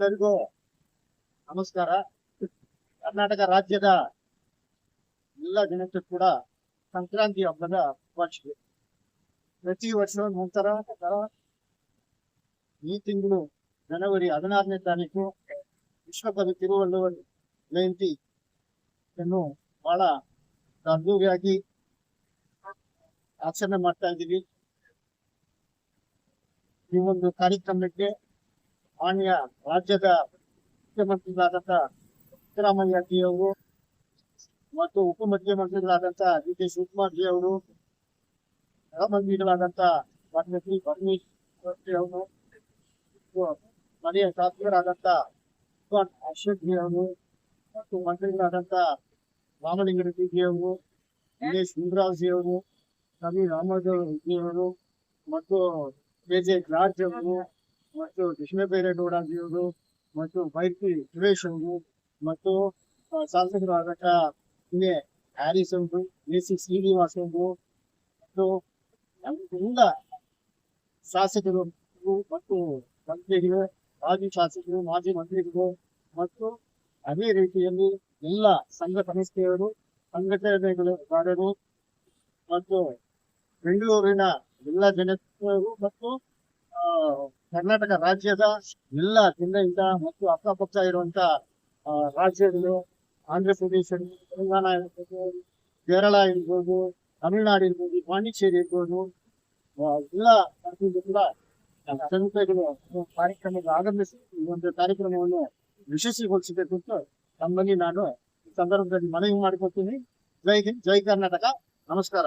ಎಲ್ಲರಿಗೂ ನಮಸ್ಕಾರ. ಕರ್ನಾಟಕ ರಾಜ್ಯದ ಎಲ್ಲ ಜನತೆ ಕೂಡ ಸಂಕ್ರಾಂತಿ ಹಬ್ಬದ ಶುಭಾಶಯ. ಪ್ರತಿ ವರ್ಷ ನಂತರ ಈ ತಿಂಗಳು ಜನವರಿ ಹದಿನಾರನೇ ತಾರೀಕು ವಿಶ್ವಕವಿ ತಿರುವಳ್ಳುವರ್ ಜಯಂತಿ ಅನ್ನು ಬಹಳ ಅದ್ದೂರಿಯಾಗಿ ಆಚರಣೆ ಮಾಡ್ತಾ ಇದ್ದೀವಿ. ಈ ಒಂದು ಕಾರ್ಯಕ್ರಮಕ್ಕೆ ಮಾನ್ಯ ರಾಜ್ಯದ ಮುಖ್ಯಮಂತ್ರಿಗಳಾದಂತ ಸಿದ್ದರಾಮಯ್ಯ ಜಿ ಅವರು ಮತ್ತು ಉಪಮುಖ್ಯಮಂತ್ರಿಗಳಾದಂತ ಡಿ ಕೆ ಶಿವಕುಮಾರ್ ಜಿ ಅವರು ಗೃಹ ಮಂತ್ರಿಗಳಾದಂತ ಡಾಕ್ಟರ್ ಶ್ರೀ ಪರಮೇಶ್ವರ್ ಅವರು ಮನೆಯ ಶಾಸಕರಾದಂತ ಅಶೋಕ್ ಜಿ ಅವರು, ಮತ್ತು ಮಂತ್ರಿಗಳಾದಂತ ರಾಮಲಿಂಗಾರೆಡ್ಡಿ ಜಿ ಅವರು ದಿನೇಶ್ ಗುಂಡೂರಾವ್ ಜಿ ಅವರು ಕವಿ ರಾಮದೇವ್ ಜಿ ಅವರು, ಮತ್ತು ಕೆ ಜೆ ಜಾರ್ಜ್ ಅವರು ಮತ್ತು ಕೃಷ್ಣ ಬೈರೇಗೌಡ ಅವರು ಮತ್ತು ಮೈತ್ರಿ ಸುರೇಶ್ ಅವರು ಮತ್ತು ಶಾಸಕರು ಇನ್ನೇ ಹ್ಯಾರಿಸ್ ಅವರು ಎ ಸಿ. ಶ್ರೀನಿವಾಸ್ ಅವರು ಮತ್ತು ಎಲ್ಲ ಶಾಸಕರು ಮತ್ತು ಮಂತ್ರಿಗಳು, ಮಾಜಿ ಶಾಸಕರು, ಮಾಜಿ ಮಂತ್ರಿಗಳು ಮತ್ತು ಅದೇ ರೀತಿಯಲ್ಲಿ ಎಲ್ಲ ಸಂಘ ಸಂಸ್ಥೆಯವರು ಸಂಘಟನೆಗಳು ಮತ್ತು ಬೆಂಗಳೂರಿನ ಎಲ್ಲ ಜನರು ಮತ್ತು ಕರ್ನಾಟಕ ರಾಜ್ಯದ ಎಲ್ಲ ಜಿಲ್ಲೆಯಿಂದ ಮತ್ತು ಅಕ್ಕಪಕ್ಕ ಇರುವಂತ ರಾಜ್ಯಗಳು, ಆಂಧ್ರ ಪ್ರದೇಶ, ತೆಲಂಗಾಣ ಇರ್ಬೋದು, ಕೇರಳ ಇರ್ಬೋದು, ತಮಿಳುನಾಡು ಇರ್ಬೋದು, ಪಾಂಡಿಚೇರಿ ಇರ್ಬೋದು ಎಲ್ಲ ಕೂಡ ಸಂಸ್ಥೆಗಳು ಕಾರ್ಯಕ್ರಮಕ್ಕೆ ಆಗಮಿಸಿ ಈ ಒಂದು ಕಾರ್ಯಕ್ರಮವನ್ನು ಯಶಸ್ವಿಗೊಳಿಸಬೇಕು ಅಂತ ತಮ್ಮಲ್ಲಿ ನಾನು ಈ ಸಂದರ್ಭದಲ್ಲಿ ಮನವಿ ಮಾಡಿಕೊಳ್ತೀನಿ. ಜೈ ಜೈ ಕರ್ನಾಟಕ. ನಮಸ್ಕಾರ.